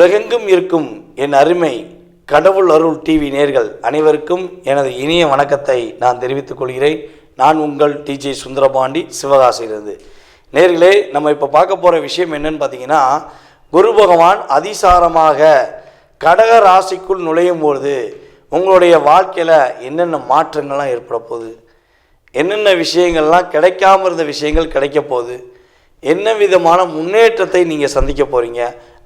உலகெங்கும் இருக்கும் என் அருமை கடவுள் அருள் டிவி நேர்கள் அனைவருக்கும் எனது இனிய வணக்கத்தை நான் தெரிவித்துக் கொள்கிறேன். நான் உங்கள் டிஜே சுந்தரபாண்டி சிவகாசியிலிருந்து. நேர்களே நம்ம இப்போ பார்க்க போகிற விஷயம் என்னன்னு பார்த்தீங்கன்னா குரு பகவான் அதிசாரமாக கடக ராசிக்குள் நுழையும் பொழுது உங்களுடைய வாழ்க்கையில் என்னென்ன மாற்றங்கள்லாம் ஏற்பட போகுது? என்னென்ன விஷயங்கள்லாம் கிடைக்காம இருந்த விஷயங்கள் கிடைக்க போகுது? என்ன விதமான முன்னேற்றத்தை நீங்கள் சந்திக்க போகிறீங்க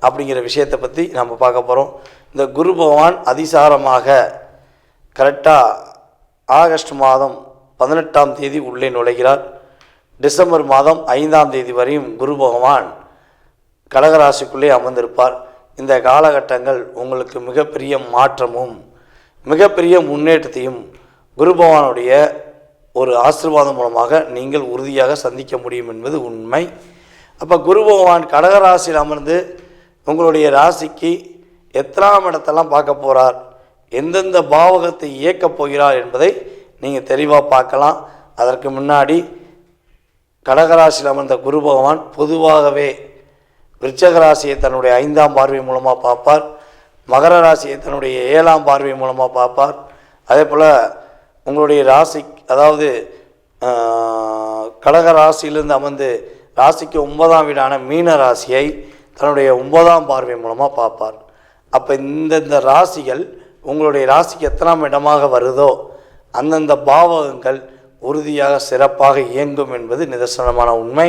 அப்படிங்கிற விஷயத்தை பற்றி நம்ம பார்க்க போகிறோம் இந்த குரு பகவான் அதிசாரமாக கரெக்டாக ஆகஸ்ட் மாதம் பதினெட்டாம் தேதி உள்ளே நுழைகிறார். டிசம்பர் மாதம் ஐந்தாம் தேதி வரையும் குரு பகவான் கடகராசிக்குள்ளே அமர்ந்திருப்பார். இந்த காலகட்டங்கள் உங்களுக்கு மிகப்பெரிய மாற்றமும் மிகப்பெரிய முன்னேற்றத்தையும் குரு பகவானுடைய ஒரு ஆசீர்வாதம் மூலமாக நீங்கள் உறுதியாக சந்திக்க முடியும் என்பது உண்மை. அப்போ குரு பகவான் கடகராசியில் அமர்ந்து உங்களுடைய ராசிக்கு எத்தனாம் இடத்தெல்லாம் பார்க்க போகிறார் எந்தெந்த பாவகத்தை இயக்கப் போகிறார் என்பதை நீங்கள் தெளிவாக பார்க்கலாம். அதற்கு முன்னாடி கடகராசியில் அமர்ந்த குரு பகவான் பொதுவாகவே விருச்சக ராசியை தன்னுடைய ஐந்தாம் பார்வை மூலமாக பார்ப்பார். மகர ராசியை தன்னுடைய ஏழாம் பார்வை மூலமாக பார்ப்பார். அதே போல் உங்களுடைய ராசி அதாவது கடக ராசியிலிருந்து அமர்ந்து ராசிக்கு ஒன்பதாம் வீடான மீன ராசியை தன்னுடைய ஒன்பதாம் பார்வை மூலமாக பார்ப்பார். அப்போ இந்தந்த ராசிகள் உங்களுடைய ராசிக்கு எத்தனாம் இடமாக வருதோ அந்தந்த பாவகங்கள் உறுதியாக சிறப்பாக இயங்கும் என்பது நிதர்சனமான உண்மை.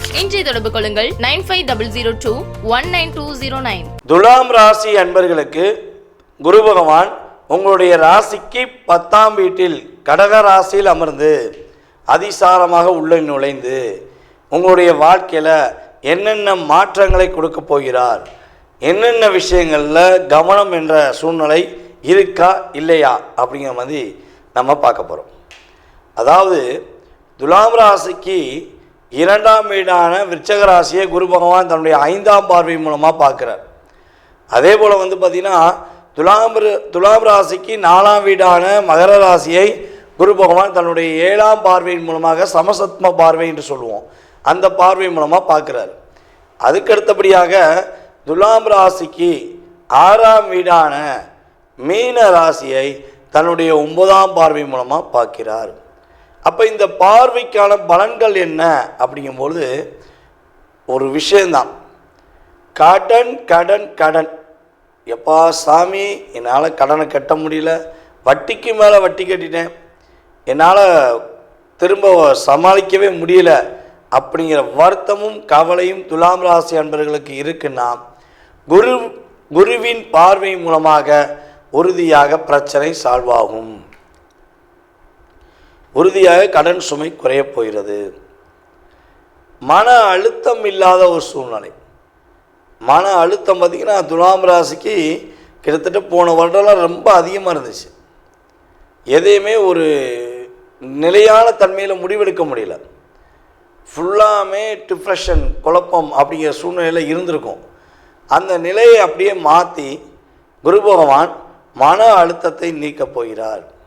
இன்றைய தொடர்பு கொள்ளுங்கள். Nine five double zero two one nine two zero nine. துலாம் ராசி அன்பர்களுக்கு குரு பகவான் உங்களுடைய ராசிக்கு பத்தாம் வீட்டில் கடக ராசியில் அமர்ந்து அதிசாரமாக உள்ளே நுழைந்து உங்களுடைய வாழ்க்கையில் என்னென்ன மாற்றங்களை கொடுக்க போகிறார் என்னென்ன விஷயங்களில் கவனம் என்ற சூழ்நிலை இருக்கா இல்லையா அப்படிங்கிற மாதிரி நம்ம பார்க்க போகிறோம் அதாவது துலாம் ராசிக்கு இரண்டாம் வீடான விருச்சக ராசியை குரு பகவான் தன்னுடைய ஐந்தாம் பார்வை மூலமாக பார்க்குறார். அதே போல் வந்து பார்த்திங்கன்னா துலாம் துலாம் ராசிக்கு நாலாம் வீடான மகர ராசியை குரு பகவான் தன்னுடைய ஏழாம் பார்வையின் மூலமாக சமசத்ம பார்வை என்று சொல்லுவோம். அந்த பார்வை மூலமாக பார்க்குறாரு. அதுக்கு அடுத்தபடியாக துலாம் ராசிக்கு ஆறாம் வீடான மீன ராசியை தன்னுடைய ஒன்பதாம் பார்வை மூலமாக பார்க்கிறார். அப்போ இந்த பார்வைக்கான பலன்கள் என்ன அப்படிங்கும்பொழுது ஒரு விஷயந்தான். கடன் கடன் கடன். எப்பா சாமி என்னால் கடனை கட்ட முடியல. வட்டிக்கு மேலே வட்டி கட்டிட்டேன். என்னால் திரும்ப சமாளிக்கவே முடியல அப்படிங்கிற வருத்தமும் கவலையும் துலாம் ராசி அன்பர்களுக்கு இருக்குன்னா குரு குருவின் பார்வை மூலமாக உறுதியாக பிரச்சனை சால்வ் ஆகும் உறுதியாக கடன் சுமை குறையப் போகிறது. மன அழுத்தம் இல்லாத ஒரு சூழ்நிலை. மன அழுத்தம் பார்த்திங்கன்னா துலாம் ராசிக்கு கிட்டத்தட்ட போன வருடம்லாம் ரொம்ப அதிகமாக இருந்துச்சு. எதையுமே ஒரு நிலையான தன்மையில் முடிவெடுக்க முடியல. ஃபுல்லாமே டிப்ரெஷன் குழப்பம் அப்படிங்கிற சூழ்நிலையில் இருந்திருக்கும். அந்த நிலையை அப்படியே மாற்றி குரு பகவான் மன அழுத்தத்தை நீக்கப் போகிறார்.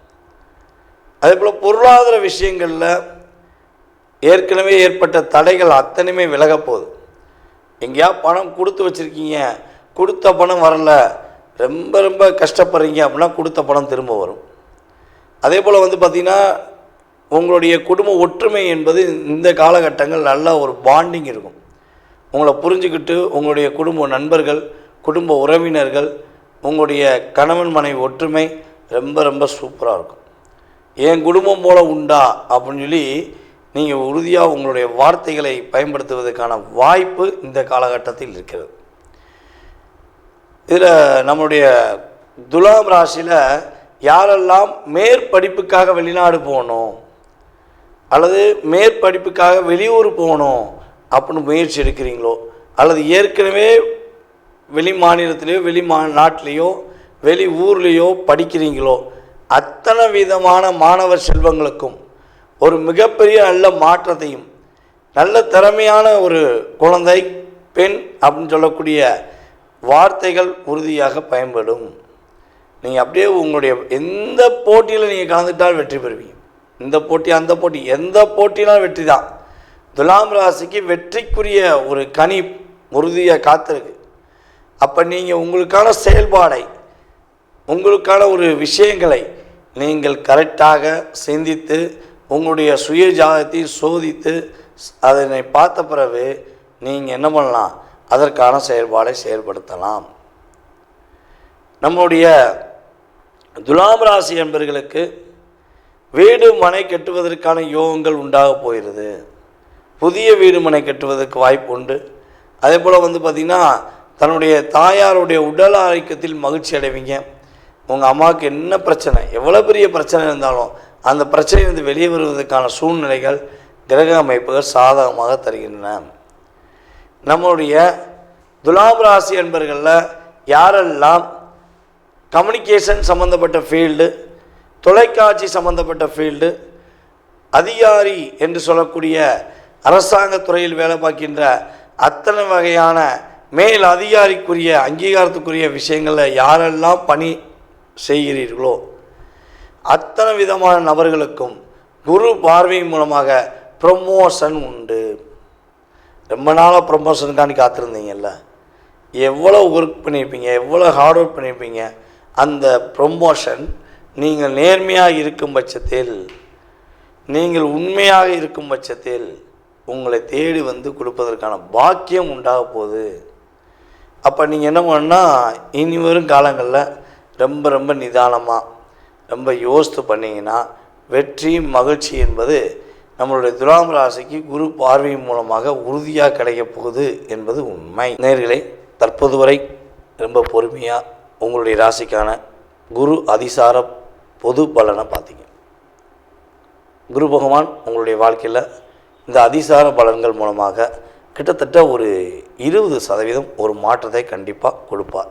அதே போல் பொருளாதார விஷயங்களில் ஏற்கனவே ஏற்பட்ட தடைகள் அத்தனையுமே விலகப்போகுது எங்கேயா பணம் கொடுத்து வச்சுருக்கீங்க கொடுத்த பணம் வரல ரொம்ப ரொம்ப கஷ்டப்படுறீங்க அப்படின்னா கொடுத்த பணம் திரும்ப வரும். அதே போல் வந்து பார்த்திங்கன்னா உங்களுடைய குடும்ப ஒற்றுமை என்பது இந்த காலகட்டங்கள் நல்ல ஒரு பாண்டிங் இருக்கும். உங்களை புரிஞ்சுக்கிட்டு உங்களுடைய குடும்ப நண்பர்கள் குடும்ப உறவினர்கள் உங்களுடைய கணவன் மனைவி ஒற்றுமை ரொம்ப ரொம்ப சூப்பராக இருக்கும். என் குடும்பம் போல் உண்டா? அப்படின்னு சொல்லி நீங்கள் உறுதியாக உங்களுடைய வார்த்தைகளை பயன்படுத்துவதற்கான வாய்ப்பு இந்த காலகட்டத்தில் இருக்கிறது. இதில் நம்மளுடைய துலாம் ராசியில் யாரெல்லாம் மேற்படிப்புக்காக வெளிநாடு போகணும் அல்லது மேற்படிப்புக்காக வெளியூர் போகணும் அப்படின்னு முயற்சி எடுக்கிறீங்களோ அல்லது ஏற்கனவே வெளி மாநிலத்திலேயோ வெளி மா நாட்டிலேயோ வெளி ஊர்லேயோ படிக்கிறீங்களோ அத்தனை விதமான மாணவர் செல்வங்களுக்கும் ஒரு மிகப்பெரிய நல்ல மாற்றத்தையும் நல்ல திறமையான ஒரு குழந்தை பெண் அப்படின்னு சொல்லக்கூடிய வார்த்தைகள் உறுதியாக பயன்படும். நீங்கள் அப்படியே உங்களுடைய எந்த போட்டியில் நீங்கள் கலந்துட்டால் வெற்றி பெறுவீங்க. இந்த போட்டி அந்த போட்டி எந்த போட்டினாலும் வெற்றி தான். துலாம் ராசிக்கு வெற்றிக்குரிய ஒரு கனி உறுதியாக காத்திருக்கு. அப்போ நீங்கள் உங்களுக்கான செயல்பாடை உங்களுக்கான ஒரு விஷயங்களை நீங்கள் கரெக்டாக சிந்தித்து உங்களுடைய சுய ஜாதத்தை சோதித்து அதனை பார்த்த பிறகு நீங்கள் என்ன பண்ணலாம்? அதற்கான செயல்பாடை செயல்படுத்தலாம். நம்முடைய துலாம் ராசி என்பர்களுக்கு வீடு மனை கட்டுவதற்கான யோகங்கள் உண்டாக போகிறது. புதிய வீடு மனை கட்டுவதற்கு வாய்ப்பு உண்டு. அதே போல் வந்து பார்த்திங்கன்னா தன்னுடைய தாயாருடைய உடல் ஆரோக்கியத்தில் மகிழ்ச்சி அடைவீங்க. உங்கள் அம்மாவுக்கு என்ன பிரச்சனை? எவ்வளோ பெரிய பிரச்சனை இருந்தாலும் அந்த பிரச்சனையிலிருந்து வெளியே வருவதற்கான சூழ்நிலைகள் கிரக அமைப்புகள் சாதகமாக தருகின்றன. நம்மளுடைய துலாம் ராசி என்பர்களில் யாரெல்லாம் கம்யூனிகேஷன் சம்மந்தப்பட்ட ஃபீல்டு தொலைக்காட்சி சம்மந்தப்பட்ட ஃபீல்டு அதிகாரி என்று சொல்லக்கூடிய அரசாங்க துறையில் வேலை பார்க்கின்ற அத்தனை வகையான மேல் அதிகாரிக்குரிய அங்கீகாரத்துக்குரிய விஷயங்களில் யாரெல்லாம் பணி செய்கிறீர்களோ? அத்தனை விதமான நபர்களுக்கும் குரு பார்வை மூலமாக ப்ரொமோஷன் உண்டு. ரொம்ப நாளாக ப்ரொமோஷனுக்காண்டி காத்திருந்தீங்கல்ல? எவ்வளோ ஒர்க் பண்ணியிருப்பீங்க எவ்வளோ ஹார்ட் ஒர்க் பண்ணியிருப்பீங்க அந்த ப்ரொமோஷன் நீங்கள் நேர்மையாக இருக்கும் பட்சத்தில் நீங்கள் உண்மையாக இருக்கும் பட்சத்தில் உங்களை தேடி வந்து கொடுப்பதற்கான பாக்கியம் உண்டாக போகுது. அப்போ நீங்கள் என்ன பண்ணால் இனி வரும் காலங்களில் ரொம்ப ரொம்ப நிதானமாக ரொம்ப யோசித்து பண்ணிங்கன்னா வெற்றி மகிழ்ச்சி என்பது நம்மளுடைய துலாம் ராசிக்கு குரு பார்வை மூலமாக உறுதியாக கிடைக்கப் போகுது என்பது உண்மை. நேர்களை தற்போது வரை ரொம்ப பொறுமையாக உங்களுடைய ராசிக்கான குரு அதிசார பொது பலனை பார்த்தீங்க. குரு பகவான் உங்களுடைய வாழ்க்கையில் இந்த அதிசார பலன்கள் மூலமாக கிட்டத்தட்ட ஒரு இருபது சதவீதம் ஒரு மாற்றத்தை கண்டிப்பாக கொடுப்பார்.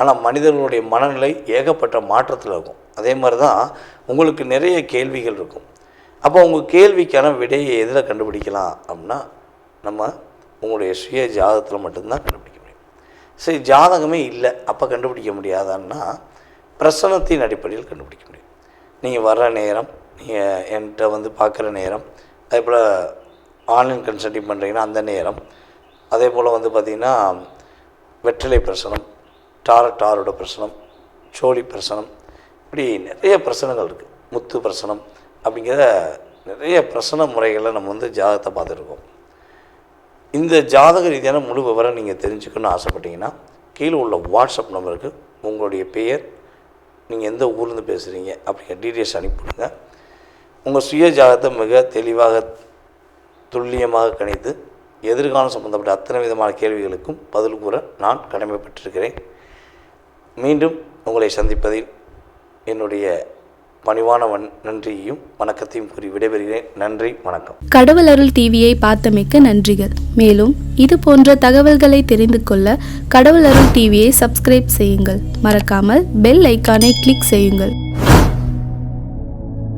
ஆனால் மனிதர்களுடைய மனநிலை ஏகப்பட்ட மாற்றத்தில் இருக்கும். அதே மாதிரி தான் உங்களுக்கு நிறைய கேள்விகள் இருக்கும். அப்போ உங்கள் கேள்விக்கான விடையை எதில் கண்டுபிடிக்கலாம் அப்படின்னா நம்ம உங்களுடைய சுய ஜாதகத்தில் மட்டும்தான் கண்டுபிடிக்க முடியும். சரி ஜாதகமே இல்லை. அப்போ கண்டுபிடிக்க முடியாதான்னா பிரசனத்தின் அடிப்படையில் கண்டுபிடிக்க முடியும். நீங்கள் வர்ற நேரம் நீங்கள் என்கிட்ட வந்து பார்க்குற நேரம் அதே போல் ஆன்லைன் கன்சல்டிங் பண்ணுறீங்கன்னா அந்த நேரம் அதே போல் வந்து பார்த்திங்கன்னா வெற்றிலை பிரசனம் டார டாரோட பிரசனம் சோழி பிரசனம் இப்படி நிறைய பிரசனங்கள் இருக்குது முத்து பிரசனம் அப்படிங்கிற நிறைய பிரசன முறைகளை நம்ம வந்து ஜாதகத்தை பார்த்துருக்கோம் இந்த ஜாதக ரீதியான முழு விவரம் நீங்கள் தெரிஞ்சுக்கணும்னு ஆசைப்பட்டீங்கன்னா கீழே உள்ள வாட்ஸ்அப் நம்பருக்கு உங்களுடைய பெயர் நீங்கள் எந்த ஊர்லேருந்து பேசுகிறீங்க அப்படிங்கிற டீட்டெயில்ஸ் அனுப்பிவிடுங்க உங்கள் சுய ஜாதகத்தை மிக தெளிவாக துல்லியமாக கணித்து எதிர்காலம் சம்பந்தப்பட்ட அத்தனை விதமான கேள்விகளுக்கும் பதில் கூற நான் கடமைப்பட்டிருக்கிறேன். மீண்டும் உங்களை சந்திப்பதில் என்னுடைய பணிவான வன் நன்றியையும் வணக்கத்தையும் கூறி விடைபெறுகிறேன். நன்றி வணக்கம். கடவுள் அருள் டிவியை பார்த்தமைக்க நன்றிகள். மேலும் இது போன்ற தகவல்களை தெரிந்து கொள்ள கடவுள் அருள் டிவியை சப்ஸ்கிரைப் செய்யுங்கள். மறக்காமல் பெல் ஐக்கானை கிளிக் செய்யுங்கள்.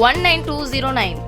one nine two zero nine